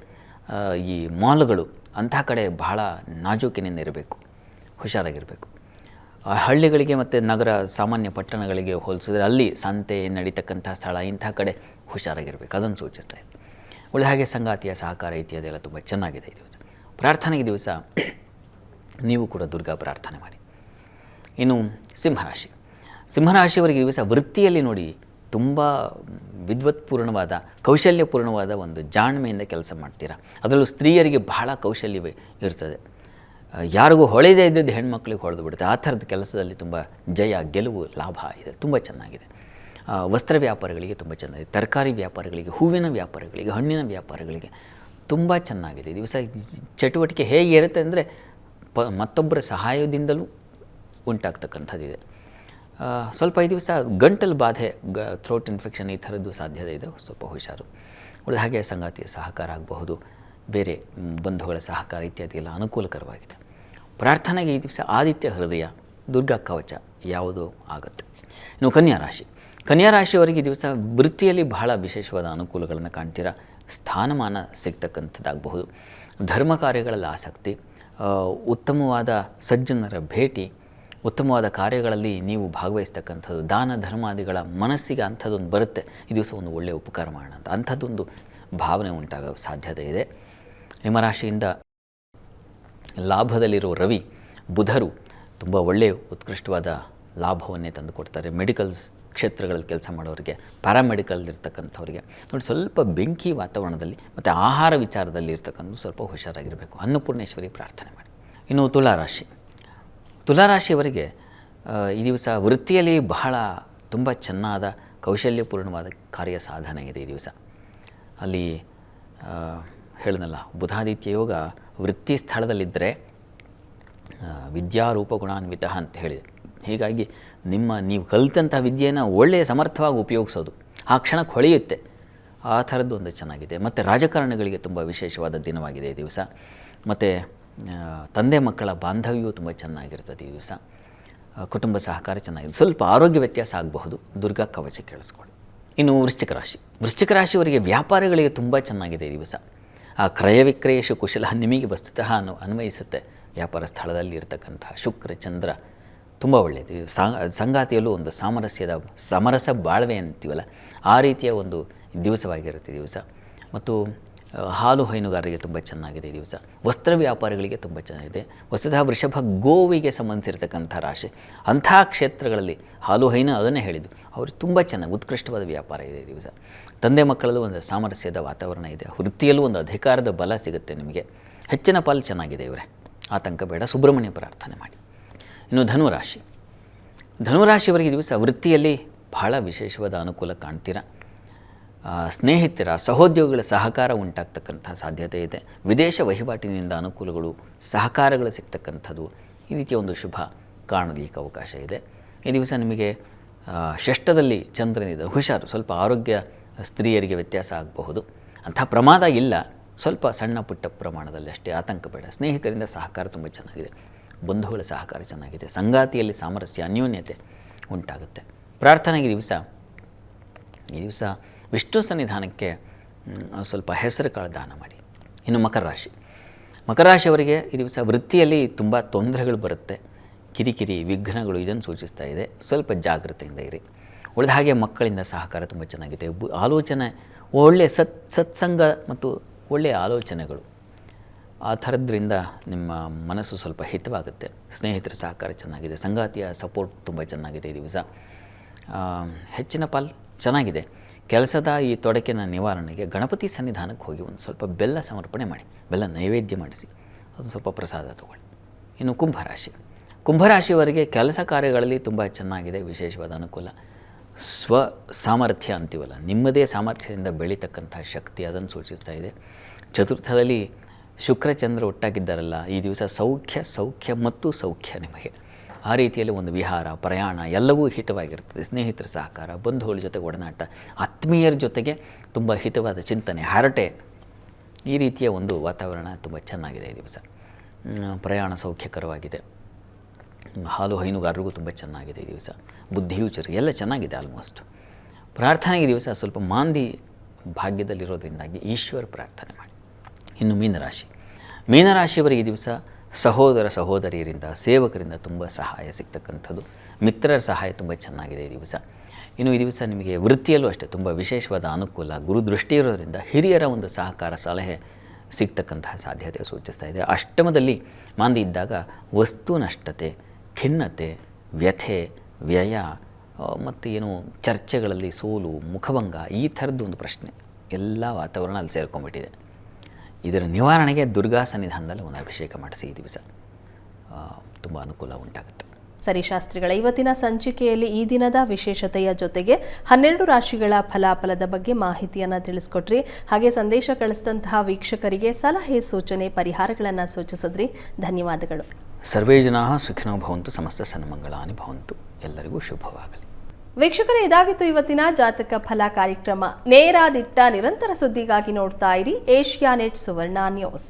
ಈ ಮಾಲ್ಗಳು ಅಂಥ ಕಡೆ ಬಹಳ ನಾಜೂಕಿನಿಂದ ಇರಬೇಕು ಹುಷಾರಾಗಿರಬೇಕು. ಹಳ್ಳಿಗಳಿಗೆ ಮತ್ತು ನಗರ ಸಾಮಾನ್ಯ ಪಟ್ಟಣಗಳಿಗೆ ಹೋಲಿಸಿದ್ರೆ ಅಲ್ಲಿ ಸಂತೆ ನಡೀತಕ್ಕಂಥ ಸ್ಥಳ, ಇಂಥ ಕಡೆ ಹುಷಾರಾಗಿರಬೇಕು. ಅದನ್ನು ಸೂಚಿಸ್ತಾ ಇದೆ. ಉಳಿದ ಹಾಗೆ ಸಂಗಾತಿಯ ಸಹಕಾರ ಇತ್ಯಾದಿ ಎಲ್ಲ ತುಂಬ ಚೆನ್ನಾಗಿದೆ ಈ ದಿವಸ. ಪ್ರಾರ್ಥನೆಗೆ ದಿವಸ ನೀವು ಕೂಡ ದುರ್ಗಾ ಪ್ರಾರ್ಥನೆ ಮಾಡಿ. ಇನ್ನು ಸಿಂಹರಾಶಿ. ಸಿಂಹರಾಶಿಯವರಿಗೆ ದಿವಸ ವೃತ್ತಿಯಲ್ಲಿ ನೋಡಿ ತುಂಬ ವಿದ್ವತ್ಪೂರ್ಣವಾದ, ಕೌಶಲ್ಯಪೂರ್ಣವಾದ ಒಂದು ಜಾಣ್ಮೆಯಿಂದ ಕೆಲಸ ಮಾಡ್ತೀರಾ. ಅದರಲ್ಲೂ ಸ್ತ್ರೀಯರಿಗೆ ಬಹಳ ಕೌಶಲ್ಯವೇ ಇರ್ತದೆ. ಯಾರಿಗೂ ಹೊಳೆದೇ ಇದ್ದದ್ದು ಹೆಣ್ಮಕ್ಳಿಗೆ ಹೊಡೆದು ಬಿಡುತ್ತೆ. ಆ ಥರದ ಕೆಲಸದಲ್ಲಿ ತುಂಬ ಜಯ, ಗೆಲುವು, ಲಾಭ ಇದೆ. ತುಂಬ ಚೆನ್ನಾಗಿದೆ. ವಸ್ತ್ರ ವ್ಯಾಪಾರಿಗಳಿಗೆ ತುಂಬ ಚೆನ್ನಾಗಿದೆ. ತರಕಾರಿ ವ್ಯಾಪಾರಿಗಳಿಗೆ, ಹೂವಿನ ವ್ಯಾಪಾರಿಗಳಿಗೆ, ಹಣ್ಣಿನ ವ್ಯಾಪಾರಿಗಳಿಗೆ ತುಂಬ ಚೆನ್ನಾಗಿದೆ. ದಿವಸ ಚಟುವಟಿಕೆ ಹೇಗೆ ಇರುತ್ತೆ ಅಂದರೆ ಪ, ಮತ್ತೊಬ್ಬರ ಸಹಾಯದಿಂದಲೂ ಉಂಟಾಗ್ತಕ್ಕಂಥದ್ದಿದೆ ಸ್ವಲ್ಪ ಈ ದಿವಸ ಗಂಟಲು ಬಾಧೆ, ಗ ಥ್ರೋಟ್ ಇನ್ಫೆಕ್ಷನ್ ಈ ಥರದ್ದು ಸಾಧ್ಯತೆ ಇದೆ. ಸ್ವಲ್ಪ ಹುಷಾರು. ಉಳಿದ ಹಾಗೆ ಸಂಗಾತಿಯ ಸಹಕಾರ ಆಗಬಹುದು. ಬೇರೆ ಬಂಧುಗಳ ಸಹಕಾರ ಇತ್ಯಾದಿ ಎಲ್ಲ ಅನುಕೂಲಕರವಾಗಿದೆ. ಪ್ರಾರ್ಥನೆಗೆ ಈ ದಿವಸ ಆದಿತ್ಯ ಹೃದಯ ದುರ್ಗಾ ಕವಚ ಯಾವುದು ಆಗುತ್ತೆ. ಇನ್ನು ಕನ್ಯಾ ರಾಶಿ. ಕನ್ಯಾ ರಾಶಿಯವರಿಗೆ ಈ ದಿವಸ ವೃತ್ತಿಯಲ್ಲಿ ಬಹಳ ವಿಶೇಷವಾದ ಅನುಕೂಲಗಳನ್ನು ಕಾಣ್ತೀರಾ? ಸ್ಥಾನಮಾನ ಸಿಗ್ತಕ್ಕಂಥದ್ದಾಗಬಹುದು. ಧರ್ಮ ಕಾರ್ಯಗಳಲ್ಲಿ ಆಸಕ್ತಿ ಉತ್ತಮವಾದ ಸಜ್ಜನರ ಭೇಟಿ, ಉತ್ತಮವಾದ ಕಾರ್ಯಗಳಲ್ಲಿ ನೀವು ಭಾಗವಹಿಸ್ತಕ್ಕಂಥದ್ದು, ದಾನ ಧರ್ಮಾದಿಗಳ ಮನಸ್ಸಿಗೆ ಅಂಥದ್ದೊಂದು ಬರುತ್ತೆ. ಈ ದಿವಸ ಒಂದು ಒಳ್ಳೆಯ ಉಪಕಾರ ಮಾಡೋಣ ಅಂತ. ಅಂಥದ್ದೊಂದು ಭಾವನೆ ಉಂಟಾಗೋ ಸಾಧ್ಯತೆ ಇದೆ. ನಿಮ್ಮ ರಾಶಿಯಿಂದ ಲಾಭದಲ್ಲಿರೋ ರವಿ, ಬುಧರು ತುಂಬ ಒಳ್ಳೆಯ ಉತ್ಕೃಷ್ಟವಾದ ಲಾಭವನ್ನೇ ತಂದು ಕೊಡ್ತಾರೆ ಮೆಡಿಕಲ್ಸ್ ಕ್ಷೇತ್ರಗಳಲ್ಲಿ ಕೆಲಸ ಮಾಡೋರಿಗೆ ಪ್ಯಾರಾಮೆಡಿಕಲ್ ಇರ್ತಕ್ಕಂಥವ್ರಿಗೆ ನೋಡಿ, ಸ್ವಲ್ಪ ಬೆಂಕಿ ವಾತಾವರಣದಲ್ಲಿ ಮತ್ತು ಆಹಾರ ವಿಚಾರದಲ್ಲಿ ಇರ್ತಕ್ಕಂಥ ಸ್ವಲ್ಪ ಹುಷಾರಾಗಿರಬೇಕು. ಅನ್ನಪೂರ್ಣೇಶ್ವರಿ ಪ್ರಾರ್ಥನೆ ಮಾಡಿ. ಇನ್ನು ತುಲಾರಾಶಿ. ತುಲಾರಾಶಿಯವರಿಗೆ ಈ ದಿವಸ ವೃತ್ತಿಯಲ್ಲಿ ಬಹಳ ತುಂಬ ಚೆನ್ನಾದ ಕೌಶಲ್ಯಪೂರ್ಣವಾದ ಕಾರ್ಯ ಸಾಧನೆ ಇದೆ ಈ ದಿವಸ. ಅಲ್ಲಿ ಹೇಳಿದಲ್ಲ ಬುಧಾದಿತ್ಯ ಯೋಗ ವೃತ್ತಿ ಸ್ಥಳದಲ್ಲಿದ್ದರೆ ವಿದ್ಯಾರೂಪ ಗುಣಾನ್ವಿತ ಅಂತ ಹೇಳಿದೆ. ಹೀಗಾಗಿ ನಿಮ್ಮ, ನೀವು ಕಲಿತಂಥ ವಿದ್ಯೆಯನ್ನು ಒಳ್ಳೆಯ ಸಮರ್ಥವಾಗಿ ಉಪಯೋಗಿಸೋದು. ಆ ಕ್ಷಣಕ್ಕೆ ಹೊಳೆಯುತ್ತೆ. ಆ ಥರದ್ದು ಒಂದು ಚೆನ್ನಾಗಿದೆ. ಮತ್ತು ರಾಜಕಾರಣಿಗಳಿಗೆ ತುಂಬ ವಿಶೇಷವಾದ ದಿನವಾಗಿದೆ ಈ ದಿವಸ. ಮತ್ತು ತಂದೆ ಮಕ್ಕಳ ಬಾಂಧವ್ಯವು ತುಂಬ ಚೆನ್ನಾಗಿರ್ತದೆ ಈ ದಿವಸ. ಕುಟುಂಬ ಸಹಕಾರ ಚೆನ್ನಾಗಿದೆ. ಸ್ವಲ್ಪ ಆರೋಗ್ಯ ವ್ಯತ್ಯಾಸ ಆಗಬಹುದು. ದುರ್ಗಾ ಕವಚ ಕೇಳಿಸ್ಕೊಳ್ಳಿ. ಇನ್ನು ವೃಶ್ಚಿಕ ರಾಶಿ. ವೃಶ್ಚಿಕ ರಾಶಿಯವರಿಗೆ ವ್ಯಾಪಾರಗಳಿಗೆ ತುಂಬ ಚೆನ್ನಾಗಿದೆ ಈ ದಿವಸ. ಆ ಕ್ರಯ ವಿಕ್ರಯೇಶು ಕುಶಲ ನಿಮಗೆ ವಸ್ತುತಃ ಅನು ಅನ್ವಯಿಸುತ್ತೆ. ವ್ಯಾಪಾರ ಸ್ಥಳದಲ್ಲಿ ಇರತಕ್ಕಂತಹ ಶುಕ್ರ, ಚಂದ್ರ ತುಂಬ ಒಳ್ಳೆಯದು. ಸಂಗಾತಿಯಲ್ಲೂ ಒಂದು ಸಾಮರಸ್ಯದ, ಸಮರಸ ಬಾಳ್ವೆ ಅಂತೀವಲ್ಲ, ಆ ರೀತಿಯ ಒಂದು ದಿವಸವಾಗಿರುತ್ತೆ ದಿವಸ. ಮತ್ತು ಹಾಲು ಹೈನುಗಾರರಿಗೆ ತುಂಬ ಚೆನ್ನಾಗಿದೆ ದಿವಸ. ವಸ್ತ್ರ ವ್ಯಾಪಾರಿಗಳಿಗೆ ತುಂಬ ಚೆನ್ನಾಗಿದೆ. ವಸ್ತುತಃ ವೃಷಭ ಗೋವಿಗೆ ಸಂಬಂಧಿಸಿರ್ತಕ್ಕಂಥ ರಾಶಿ ಅಂಥ ಕ್ಷೇತ್ರಗಳಲ್ಲಿ ಹಾಲು ಹೈನು ಅದನ್ನೇ ಹೇಳಿದ್ದು. ಅವ್ರಿಗೆ ತುಂಬ ಚೆನ್ನಾಗಿ, ಉತ್ಕೃಷ್ಟವಾದ ವ್ಯಾಪಾರ ಇದೆ ದಿವಸ. ತಂದೆ ಮಕ್ಕಳಲ್ಲೂ ಒಂದು ಸಾಮರಸ್ಯದ ವಾತಾವರಣ ಇದೆ. ವೃತ್ತಿಯಲ್ಲೂ ಒಂದು ಅಧಿಕಾರದ ಬಲ ಸಿಗುತ್ತೆ ನಿಮಗೆ. ಹೆಚ್ಚಿನ ಪಾಲು ಚೆನ್ನಾಗಿದೆ ಇವರೇ. ಆತಂಕ ಬೇಡ, ಸುಬ್ರಹ್ಮಣ್ಯ ಪ್ರಾರ್ಥನೆ ಮಾಡಿ. ಇನ್ನು ಧನುರಾಶಿ. ಧನುರಾಶಿಯವರಿಗೆ ದಿವಸ ವೃತ್ತಿಯಲ್ಲಿ ಬಹಳ ವಿಶೇಷವಾದ ಅನುಕೂಲ ಕಾಣ್ತೀರಾ? ಸ್ನೇಹಿತರ, ಸಹೋದ್ಯೋಗಿಗಳ ಸಹಕಾರ ಉಂಟಾಗ್ತಕ್ಕಂಥ ಸಾಧ್ಯತೆ ಇದೆ. ವಿದೇಶ ವಹಿವಾಟಿನಿಂದ ಅನುಕೂಲಗಳು, ಸಹಕಾರಗಳು ಸಿಗ್ತಕ್ಕಂಥದ್ದು ಈ ರೀತಿಯ ಒಂದು ಶುಭ ಕಾಣಲಿಕ್ಕೆ ಅವಕಾಶ ಇದೆ. ಈ ದಿವಸ ನಿಮಗೆ ಷಷ್ಠದಲ್ಲಿ ಚಂದ್ರನಿದೆ. ಹುಷಾರು, ಸ್ವಲ್ಪ ಆರೋಗ್ಯ ಸ್ತ್ರೀಯರಿಗೆ ವ್ಯತ್ಯಾಸ ಆಗಬಹುದು. ಅಂಥ ಪ್ರಮಾದ ಇಲ್ಲ. ಸ್ವಲ್ಪ ಸಣ್ಣ ಪುಟ್ಟ ಪ್ರಮಾಣದಲ್ಲಿ ಅಷ್ಟೇ ಆತಂಕ ಬೇಡ. ಸ್ನೇಹಿತರಿಂದ ಸಹಕಾರ ತುಂಬ ಚೆನ್ನಾಗಿದೆ. ಬಂಧುಗಳ ಸಹಕಾರ ಚೆನ್ನಾಗಿದೆ. ಸಂಗಾತಿಯಲ್ಲಿ ಸಾಮರಸ್ಯ, ಅನ್ಯೋನ್ಯತೆ ಉಂಟಾಗುತ್ತೆ. ಪ್ರಾರ್ಥನೆಗೆ ದಿವಸ, ಈ ದಿವಸ ವಿಷ್ಣು ಸನ್ನಿಧಾನಕ್ಕೆ ಸ್ವಲ್ಪ ಹೆಸರು ಕಾಳು ದಾನ ಮಾಡಿ. ಇನ್ನು ಮಕರ ರಾಶಿ. ಮಕರ ರಾಶಿಯವರಿಗೆ ಈ ದಿವಸ ವೃತ್ತಿಯಲ್ಲಿ ತುಂಬ ತೊಂದರೆಗಳು ಬರುತ್ತೆ. ಕಿರಿಕಿರಿ, ವಿಘ್ನಗಳು ಇದನ್ನು ಸೂಚಿಸ್ತಾ ಇದೆ. ಸ್ವಲ್ಪ ಜಾಗೃತೆಯಿಂದ ಇರಿ. ಉಳಿದ ಹಾಗೆ ಮಕ್ಕಳಿಂದ ಸಹಕಾರ ತುಂಬ ಚೆನ್ನಾಗಿದೆ. ಆಲೋಚನೆ ಒಳ್ಳೆಯ ಸತ್, ಸತ್ಸಂಗ ಮತ್ತು ಒಳ್ಳೆಯ ಆಲೋಚನೆಗಳು. ಆ ಥರದ್ರಿಂದ ನಿಮ್ಮ ಮನಸ್ಸು ಸ್ವಲ್ಪ ಹಿತವಾಗುತ್ತೆ. ಸ್ನೇಹಿತರ ಸಹಕಾರ ಚೆನ್ನಾಗಿದೆ. ಸಂಗಾತಿಯ ಸಪೋರ್ಟ್ ತುಂಬ ಚೆನ್ನಾಗಿದೆ ಈ ದಿವಸ. ಹೆಚ್ಚಿನ ಪಾಲ್ ಚೆನ್ನಾಗಿದೆ. ಕೆಲಸದ ಈ ತೊಡಕಿನ ನಿವಾರಣೆಗೆ ಗಣಪತಿ ಸನ್ನಿಧಾನಕ್ಕೆ ಹೋಗಿ ಒಂದು ಸ್ವಲ್ಪ ಬೆಲ್ಲ ಸಮರ್ಪಣೆ ಮಾಡಿ. ಬೆಲ್ಲ ನೈವೇದ್ಯ ಮಾಡಿಸಿ. ಅದು ಸ್ವಲ್ಪ ಪ್ರಸಾದ ತಗೊಳ್ಳಿ. ಇನ್ನು ಕುಂಭರಾಶಿ. ಕುಂಭರಾಶಿಯವರಿಗೆ ಕೆಲಸ ಕಾರ್ಯಗಳಲ್ಲಿ ತುಂಬ ಚೆನ್ನಾಗಿದೆ. ವಿಶೇಷವಾದ ಅನುಕೂಲ. ಸ್ವ ಸಾಮರ್ಥ್ಯ ಅಂತೀವಲ್ಲ, ನಿಮ್ಮದೇ ಸಾಮರ್ಥ್ಯದಿಂದ ಬೆಳೀತಕ್ಕಂಥ ಶಕ್ತಿ ಅದನ್ನು ಸೂಚಿಸ್ತಾ ಇದೆ. ಚತುರ್ಥದಲ್ಲಿ ಶುಕ್ರ ಚಂದ್ರ ಒಟ್ಟಾಗಿದ್ದಾರಲ್ಲ, ಈ ದಿವಸ ಸೌಖ್ಯ ಸೌಖ್ಯ ಮತ್ತು ಸೌಖ್ಯ ನಿಮಗೆ. ಆ ರೀತಿಯಲ್ಲಿ ಒಂದು ವಿಹಾರ, ಪ್ರಯಾಣ ಎಲ್ಲವೂ ಹಿತವಾಗಿರ್ತದೆ. ಸ್ನೇಹಿತರ ಸಹಕಾರ, ಬಂಧುಗಳ ಜೊತೆ ಒಡನಾಟ, ಆತ್ಮೀಯರ ಜೊತೆಗೆ ತುಂಬ ಹಿತವಾದ ಚಿಂತನೆ, ಹರಟೆ, ಈ ರೀತಿಯ ಒಂದು ವಾತಾವರಣ ತುಂಬ ಚೆನ್ನಾಗಿದೆ ಈ ದಿವಸ. ಪ್ರಯಾಣ ಸೌಖ್ಯಕರವಾಗಿದೆ. ಹಾಲು ಹೈನುಗಾರರಿಗೂ ತುಂಬ ಚೆನ್ನಾಗಿದೆ ಈ ದಿವಸ. ಬುದ್ಧಿಯೂ ಚುರು, ಎಲ್ಲ ಚೆನ್ನಾಗಿದೆ ಆಲ್ಮೋಸ್ಟ್ ಪ್ರಾರ್ಥನೆಗೆ ದಿವಸ ಸ್ವಲ್ಪ ಮಾಂದಿ ಭಾಗ್ಯದಲ್ಲಿರೋದ್ರಿಂದಾಗಿ ಈಶ್ವರ ಪ್ರಾರ್ಥನೆ ಮಾಡಿ. ಇನ್ನು ಮೀನರಾಶಿ. ಮೀನರಾಶಿಯವರಿಗೆ ಈ ದಿವಸ ಸಹೋದರ ಸಹೋದರಿಯರಿಂದ, ಸೇವಕರಿಂದ ತುಂಬ ಸಹಾಯ ಸಿಗ್ತಕ್ಕಂಥದ್ದು. ಮಿತ್ರರ ಸಹಾಯ ತುಂಬ ಚೆನ್ನಾಗಿದೆ ಈ ದಿವಸ. ಇನ್ನು ಈ ದಿವಸ ನಿಮಗೆ ವೃತ್ತಿಯಲ್ಲೂ ಅಷ್ಟೇ ತುಂಬ ವಿಶೇಷವಾದ ಅನುಕೂಲ ಗುರುದೃಷ್ಟಿ ಇರೋದರಿಂದ ಹಿರಿಯರ ಒಂದು ಸಹಕಾರ ಸಲಹೆ ಸಿಗ್ತಕ್ಕಂತಹ ಸಾಧ್ಯತೆ ಸೂಚಿಸ್ತಾ ಇದೆ. ಅಷ್ಟಮದಲ್ಲಿ ಮಾಂದಿ ಇದ್ದಾಗ ವಸ್ತು ನಷ್ಟತೆ ಖಿನ್ನತೆ, ವ್ಯಥೆ, ವ್ಯಯ ಮತ್ತು ಏನು ಚರ್ಚೆಗಳಲ್ಲಿ ಸೋಲು, ಮುಖಭಂಗ, ಈ ಥರದ್ದು ಒಂದು ಪ್ರಶ್ನೆ ಎಲ್ಲ ವಾತಾವರಣ ಅಲ್ಲಿ ಸೇರ್ಕೊಂಡ್ಬಿಟ್ಟಿದೆ. ಇದರ ನಿವಾರಣೆಗೆ ದುರ್ಗಾ ಸನ್ನಿಧಾನದಲ್ಲಿ ಒಂದು ಅಭಿಷೇಕ ಮಾಡಿಸಿ ಈ ದಿವಸ. ತುಂಬ ಅನುಕೂಲ ಉಂಟಾಗುತ್ತೆ. ಸರಿ ಶಾಸ್ತ್ರಿಗಳ ಇವತ್ತಿನ ಸಂಚಿಕೆಯಲ್ಲಿ ಈ ದಿನದ ವಿಶೇಷತೆಯ ಜೊತೆಗೆ ಹನ್ನೆರಡು ರಾಶಿಗಳ ಫಲಾಫಲದ ಬಗ್ಗೆ ಮಾಹಿತಿಯನ್ನು ತಿಳಿಸ್ಕೊಟ್ರಿ. ಹಾಗೆ ಸಂದೇಶ ಕಳಿಸಿದಂತಹ ವೀಕ್ಷಕರಿಗೆ ಸಲಹೆ ಸೂಚನೆ ಪರಿಹಾರಗಳನ್ನು ಸೂಚಿಸಿದ್ರಿ. ಧನ್ಯವಾದಗಳು. ಸರ್ವೇ ಜನಾ ಸುಖಿನೋ ಭವಂತು ಸಮಸ್ತ ಸನ್ಮಂಗಳಾನಿ ಭವಂತು. ಎಲ್ಲರಿಗೂ ಶುಭವಾಗಲಿ. ವೀಕ್ಷಕರೇ ಇದಾಗಿತ್ತು ಇವತ್ತಿನ ಜಾತಕ ಫಲ ಕಾರ್ಯಕ್ರಮ. ನೇರ ದಿಟ್ಟ ನಿರಂತರ ಸುದ್ದಿಗಾಗಿ ನೋಡ್ತಾ ಇರಿ ಏಷ್ಯಾ ನೆಟ್ ಸುವರ್ಣ ನ್ಯೂಸ್.